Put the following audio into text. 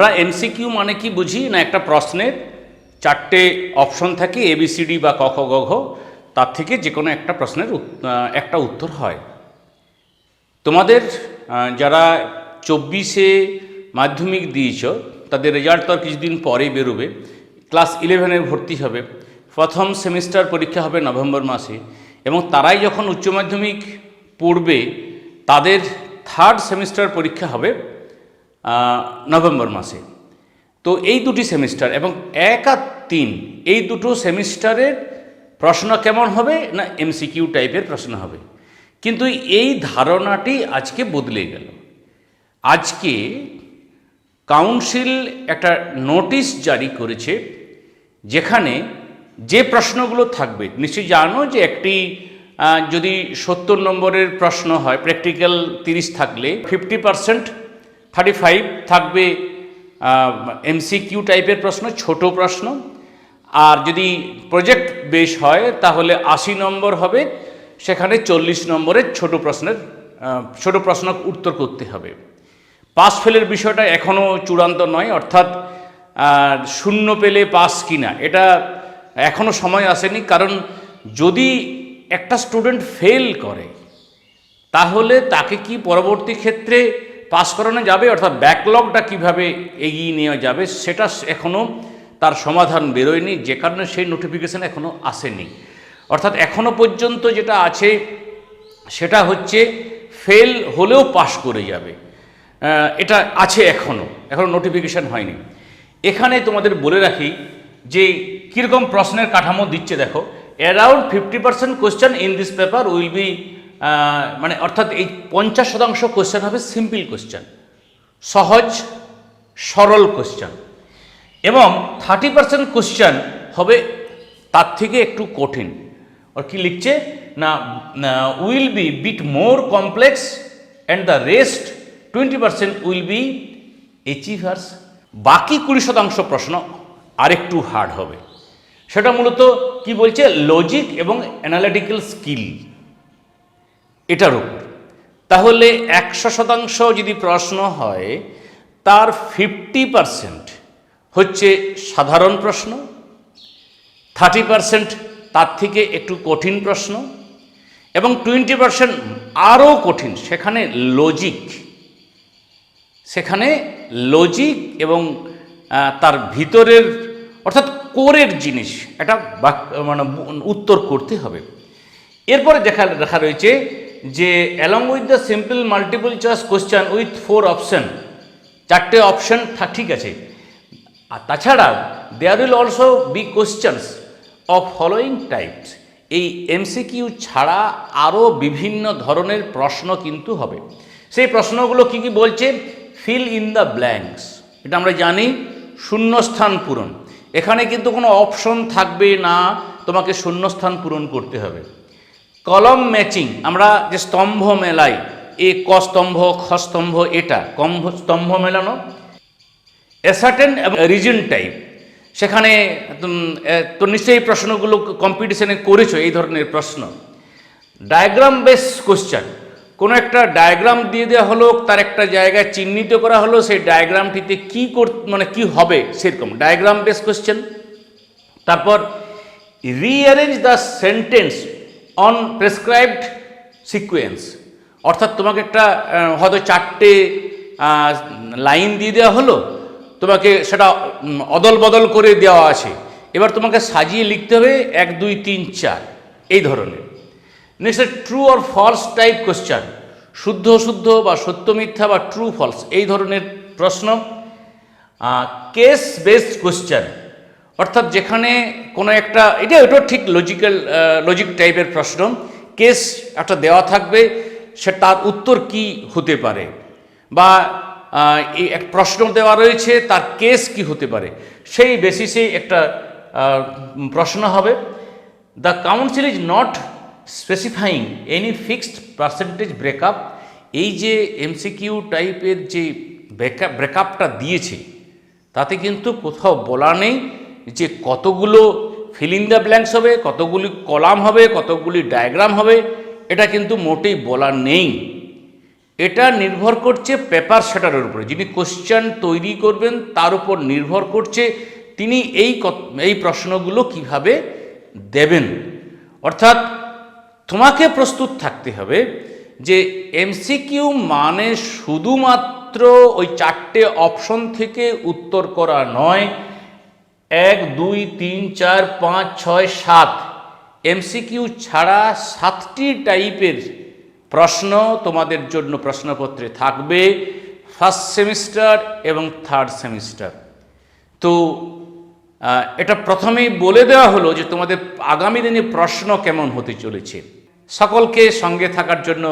আমরা এমসিকিউ মানে কি বুঝি? না, একটা প্রশ্নের চারটে অপশন থাকে এবিসিডি বা ক, খ, গ, ঘ, তার থেকে যে কোনো একটা প্রশ্নের একটা উত্তর হয়। তোমাদের যারা চব্বিশে মাধ্যমিক দিয়েছ, তাদের রেজাল্ট তো আর কিছুদিন পরেই বেরোবে। ক্লাস ইলেভেনে ভর্তি হবে। প্রথম সেমিস্টার পরীক্ষা হবে নভেম্বর মাসে। এবং তারাই যখন উচ্চ মাধ্যমিক পড়বে, তাদের থার্ড সেমিস্টার পরীক্ষা হবে নভেম্বর মাসে। তো এই দুটি সেমিস্টার এবং এক আর তিন, এই দুটো সেমিস্টারের প্রশ্ন কেমন হবে না এমসিকিউ টাইপের প্রশ্ন হবে? কিন্তু এই ধারণাটি আজকে বদলে গেল। আজকে কাউন্সিল একটা নোটিশ জারি করেছে যেখানে যে প্রশ্নগুলো থাকবে, নিশ্চয়ই জানো যে একটি যদি সত্তর নম্বরের প্রশ্ন হয়, প্র্যাকটিক্যাল তিরিশ থাকলে ফিফটি পারসেন্ট থার্টি ফাইভ থাকবে এমসি কিউ টাইপের প্রশ্ন, ছোট প্রশ্ন। আর যদি প্রজেক্ট বেশ হয়, তাহলে আশি নম্বর হবে, সেখানে চল্লিশ নম্বরের ছোট প্রশ্নের ছোট প্রশ্ন উত্তর করতে হবে। পাস ফেলের বিষয়টা এখনও চূড়ান্ত নয়, অর্থাৎ শূন্য পেলে পাস কিনা, এটা এখনও সময় আসেনি। কারণ যদি একটা স্টুডেন্ট ফেল করে, তাহলে তাকে কি পরবর্তী ক্ষেত্রে পাস করানো যাবে, অর্থাৎ ব্যাকলগটা কীভাবে এগিয়ে নেওয়া যাবে, সেটা এখনও তার সমাধান বেরোয়নি, যে কারণে সেই নোটিফিকেশান এখনও আসেনি। অর্থাৎ এখনও পর্যন্ত যেটা আছে, সেটা হচ্ছে ফেল হলেও পাস করে যাবে। এটা আছে এখনও এখনও নোটিফিকেশান হয়নি। এখানে তোমাদের বলে রাখি যে, কীরকম প্রশ্নের কাঠামো দিচ্ছে দেখো around fifty percent question in this paper will be মানে অর্থাৎ এই পঞ্চাশ শতাংশ কোশ্চেন হবে সিম্পল কোশ্চেন সহজ, সরল কোশ্চেন এবং থার্টি পার্সেন্ট কোশ্চেন হবে তার থেকে একটু কঠিন। আর কি লিখছে? না will be bit more complex and the rest twenty percent will be achievers বাকি কুড়ি শতাংশ প্রশ্ন আরেকটু হার্ড হবে। সেটা মূলত কি বলছে? লজিক এবং অ্যানালিটিক্যাল স্কিল এটার উপর। তাহলে একশো শতাংশ যদি প্রশ্ন হয়, তার ফিফটি পারসেন্ট হচ্ছে সাধারণ প্রশ্ন থার্টি পারসেন্ট তার থেকে একটু কঠিন প্রশ্ন, এবং টোয়েন্টি পারসেন্ট আরও কঠিন, সেখানে লজিক সেখানে লজিক এবং তার ভিতরের, অর্থাৎ কোরের জিনিস এটা মানে উত্তর করতে হবে। এরপরে দেখা দেখা রয়েছে যে along with the simple multiple choice question with four option চারটে অপশন ঠিক আছে। আর তাছাড়া there will also be questions of following types এই এমসিকিউ ছাড়া আরও বিভিন্ন ধরনের প্রশ্ন কিন্তু হবে। সেই প্রশ্নগুলো কি কি বলছে? ফিল ইন দ্য ব্ল্যাঙ্কস এটা আমরা জানি, শূন্যস্থান পূরণ। এখানে কিন্তু কোনো অপশন থাকবে না, তোমাকে শূন্যস্থান পূরণ করতে হবে। কলম ম্যাচিং, আমরা যে স্তম্ভ মেলাই, এ ক স্তম্ভ, খ স্তম্ভ, এটা কম্ভ স্তম্ভ মেলানো অ্যাসার্টেন রিজন টাইপ সেখানে তো নিশ্চয়ই প্রশ্নগুলো কম্পিটিশনে করেছ, এই ধরনের প্রশ্ন। ডায়াগ্রাম বেস কোশ্চেন কোনো একটা ডায়াগ্রাম দিয়ে দেওয়া হলো, তার একটা জায়গায় চিহ্নিত করা হলো, সেই ডায়াগ্রামটিতে কী কর মানে কি হবে, সেরকম ডায়াগ্রাম বেস কোশ্চেন তারপর rearrange the sentence on prescribed sequence. অর্থাৎ তোমাকে একটা হয়তো চারটে লাইন দিয়ে দেওয়া হলো, তোমাকে সেটা অদল বদল করে দেওয়া আছে। এবার তোমাকে সাজিয়ে লিখতে হবে এক, দুই, তিন, চার, এই ধরনের। Next true or false type question শুদ্ধ শুদ্ধ বা সত্য মিথ্যা বা ট্রু ফলস এই ধরনের প্রশ্ন। কেস বেসড কোশ্চেন অর্থাৎ যেখানে কোনো একটা, এটা ওটা ঠিক লজিক্যাল লজিক টাইপের প্রশ্ন। কেস একটা দেওয়া থাকবে, সে তার উত্তর কি হতে পারে? বা এক প্রশ্ন দেওয়া রয়েছে, তার কেস কি হতে পারে? সেই বেসিসে একটা প্রশ্ন হবে। The council is not specifying any fixed percentage breakup এই যে এমসিকিউ টাইপের যে ব্রেকআপ ব্রেকআপটা দিয়েছে, তাতে কিন্তু কোথাও বলা নেই। যে কতগুলো ফিল ইন দ্য ব্ল্যাঙ্কস হবে, কতগুলি কলাম হবে, কতগুলি ডায়াগ্রাম হবে, এটা কিন্তু মোটেই বলা নেই। এটা নির্ভর করছে পেপার সেটারের উপরে। যিনি কোশ্চেন তৈরি করবেন, তার উপর নির্ভর করছে তিনি এই এই প্রশ্নগুলো কীভাবে দেবেন। অর্থাৎ তোমাকে প্রস্তুত থাকতে হবে যে এমসিকিউ মানে শুধুমাত্র ওই চারটে অপশন থেকে উত্তর করা নয় এক, দুই, তিন, চার, পাঁচ, ছয়, সাত। এমসিকিউ ছাড়া সাতটি টাইপের প্রশ্ন তোমাদের জন্য প্রশ্নপত্রে থাকবে ফার্স্ট সেমিস্টার এবং থার্ড সেমিস্টার। তো এটা প্রথমেই বলে দেওয়া হলো যে তোমাদের আগামী দিনে প্রশ্ন কেমন হতে চলেছে। সকলকে সঙ্গে থাকার জন্য